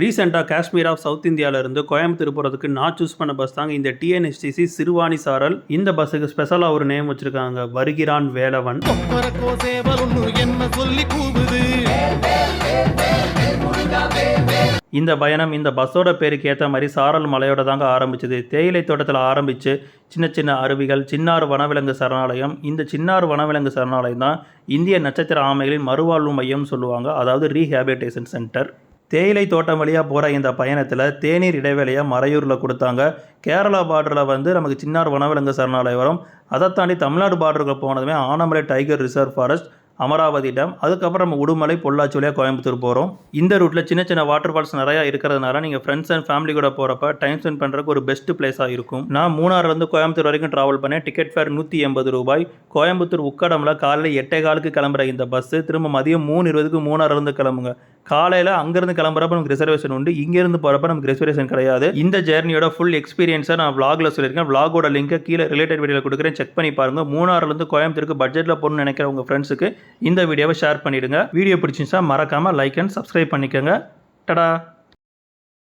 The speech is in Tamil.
ரீசெண்டாக காஷ்மீர் ஆஃப் சவுத் இந்தியாவிலேருந்து கோயம்புத்தூர் போகிறதுக்கு நான் சூஸ் பண்ண பஸ் தாங்க இந்த டிஎன்எஸ்டிசி சிறுவாணி சாரல். இந்த பஸ்ஸுக்கு ஸ்பெஷலாக ஒரு நேம் வச்சுருக்காங்க. வருகிறான் வேலவன். என்ன சொல்லி கூவுது இந்த பயணம் இந்த பஸ்ஸோட பேருக்கு ஏற்ற மாதிரி சாரல் மலையோட தாங்க ஆரம்பிச்சது. தேயிலை தோட்டத்தில் ஆரம்பித்து சின்ன சின்ன அருவிகள் சின்னாறு வனவிலங்கு சரணாலயம். இந்த சின்னாறு வனவிலங்கு சரணாலயம் தான் இந்திய நட்சத்திர ஆமைகளின் மறுவாழ்வு மையம் சொல்லுவாங்க. அதாவது ரீஹேபிலிட்டேஷன் சென்டர் தேயிலை தோட்டம் வழியாக போகிற இந்த பயணத்தில் தேநீர் இடைவேளையாக மறையூரில் கொடுத்தாங்க. கேரளா பார்டரில் வந்து நமக்கு சின்னார் வனவிலங்கு சரணாலயம் வரும். அதை தாண்டி தமிழ்நாடு பார்டருக்கு போனதுமே Anamalai tiger reserve forest Amaravathi dam அதுக்கப்புறம் நம்ம உடுமலை பொள்ளாச்சி வழியாக கோயம்புத்தூர் போகிறோம் இந்த ரூட்டில் சின்ன சின்ன வாட்டர் ஃபால்ஸ் நிறையா இருக்கிறதுனால நீங்கள் ஃப்ரெண்ட்ஸ் அண்ட் ஃபேமிலி கூட போகிறப்ப டைம் ஸ்பெண்ட் பண்ணுறதுக்கு ஒரு பெஸ்ட் பிளேஸாக இருக்கும். நான் மூணாறுலேருந்து கோயம்புத்தூர் வரைக்கும் ட்ராவல் பண்ணேன். டிக்கெட் ஃபேர் நூற்றி எண்பது ரூபாய். கோயம்புத்தூர் உக்கடமில் காலையில் எட்டே காலுக்கு கிளம்புற இந்த பஸ்ஸு திரும்ப மதியம் மூணு இருபதுக்கு மூணாறுலேருந்து கிளம்புங்க. காலையில் அங்கேருந்து கிளம்புறப்ப நமக்கு ரிசர்வேஷன் உண்டு. இங்கேருந்து போகிறப்ப நமக்கு ரிசர்வேஷன் கிடையாது. இந்த ஜேர்னியோட ஃபுல் எக்ஸ்பீரியன்ஸை நான் vlogல சொல்லியிருக்கேன். vlogோட லிங்க்கை கீழே ரிலேட்டட் வீடியோவில் கொடுக்குறேன். செக் பண்ணி பாருங்கள் மூணாறுலேருந்து கோயம்புத்தூருக்கு பட்ஜெட்டில் போகணும்னு நினைக்கிற உங்கள் ஃப்ரெண்ட்ஸுக்கு இந்த வீடியோவை ஷேர் பண்ணிவிடுங்க வீடியோ பிடிச்சிருந்துச்சா மறக்காமல் லைக் அண்ட் சப்ஸ்கிரைப் பண்ணிக்கோங்க. டடா!